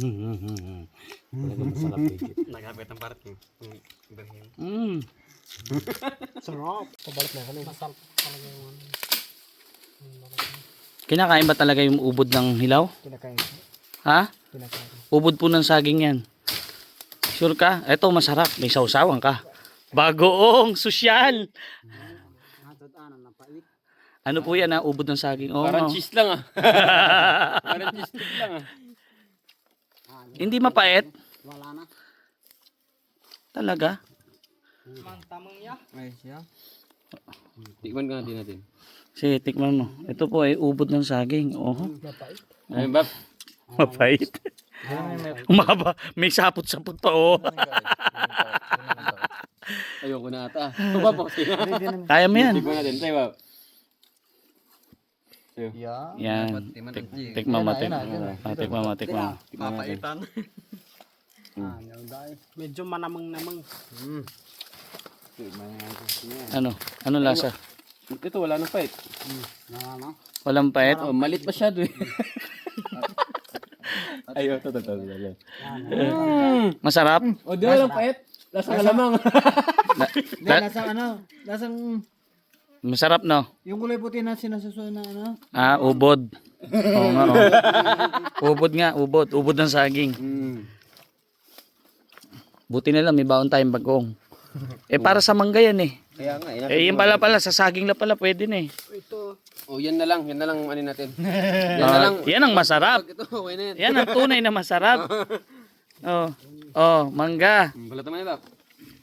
Talaga masarap legit. Nagkapit ng parking. Yung Ibrahim. Mm. Sarap. Pabalik na kami. Masarap talaga yung ano. Kinakain ba talaga yung ubod ng hilaw? Kinakain. Ha? Kinakain. Ubod po ng saging yan. Sure ka? Ito masarap. May sausawan ka. Bagoong sosyal. Ano po yan ha? Ubod ng saging. Oo. Parang no? cheese lang ah. Parang cheese lang ah. Hindi mapait. Wala na. Talaga. Ay siya. Tikman ka natin natin. Sige, tikman mo. Ito po ay ubod ng saging. Oh, Mapait. Ay, Bap. mapait. Umaba. May sapot-sapot pa oh. Ayoko na ata. Okay na. Kaya mo yan. Tikman natin. Tayo, Bap. Yeah. Yan. Tik tikman mo, tikman mo. Tikman mo, tikman mo. Papaitan. Ah. Medyo manamang-namang. Ano? Ano lasa? Ito, wala nang. Na ano? Walang pait? Oh, malit masyado eh. Ayo, ito, ito, ito. ito. Masarap? Oh, di walang fight. Lasa ka lamang. La- Lasang ano? Lasang masarap no? yung kulay puti na sinasuso na ano? Ah, ubod. Oo nga, oh. Ubod nga, ubod. Ubod ng saging. Mm. Buti na lang, may baon tayong bagong. Eh, para sa mangga yan eh. Kaya nga, eh. Eh, yan pala pala, sa saging na pala, pwede na eh. Ito. Oh, yan na lang. Yan na lang ano natin. yan na Ah, lang. yan ang masarap. Ito, okay na yan. Yan ang tunay na masarap. Oh, oh, mangga. Balatan mo na, Bap.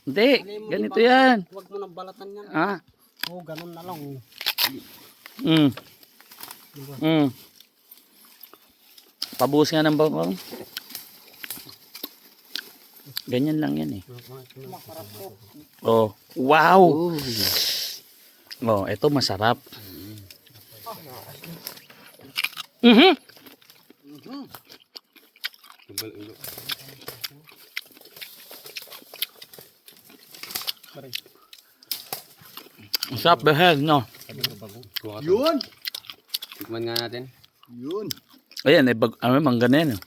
Hindi, ganito yan. Huwag mo nang balatan yan. Ah, Oo, ganun na lang. mm. Mm. Pabuhos nga ng bawang. Ganyan lang yan eh. Oh, wow. Oh, ito masarap. Mhm. Masarap behel, no? Yun! Tikman nga natin. Ayan, eh, bag, ano, mangga na yan. eh.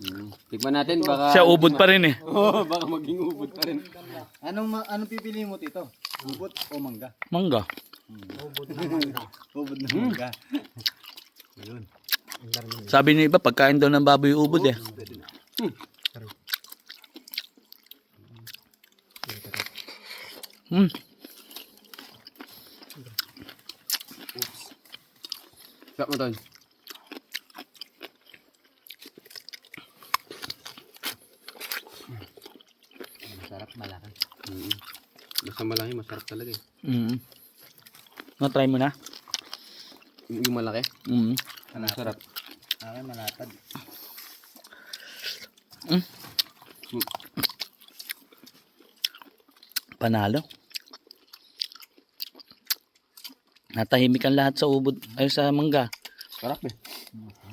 Mm. Tikman natin, baka... Siya ubod pa rin eh. Oo, baka maging ubod pa rin. Anong ma- anong pipili mo dito? Ubot o mangga? Mangga. Ubot na mangga. Ubot na mangga. Sabi ni iba, pagkain daw ng baboy ubod eh. Hmm. Sarap mo, Ton. Masarap malaki. Mm. Basta malaki, masarap talaga eh. Mm. Na-try mo na? Yung yung malaki, Mm. masarap. Akin malatad. Panalo. Natahimik ang lahat sa ubod, ay sa mangga. Sarap eh.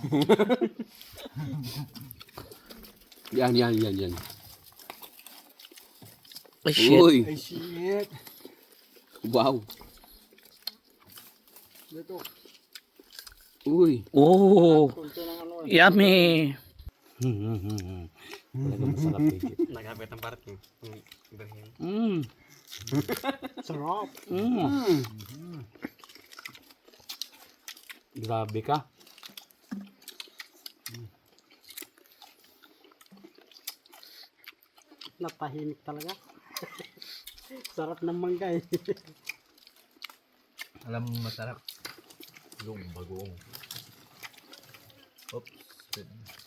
yan, yan, yan, yan. Ay shit. Uy, Ay shit. wow. Dito. Uy. Oh, yummy. Masarap legit. Nagkapit ng parking. Yung Ibrahim. Mm. Sarap. Mm. Grabe ka. Natahimik talaga. Sarap ng mangga eh. Alam mo masarap yung bagoong. Oops.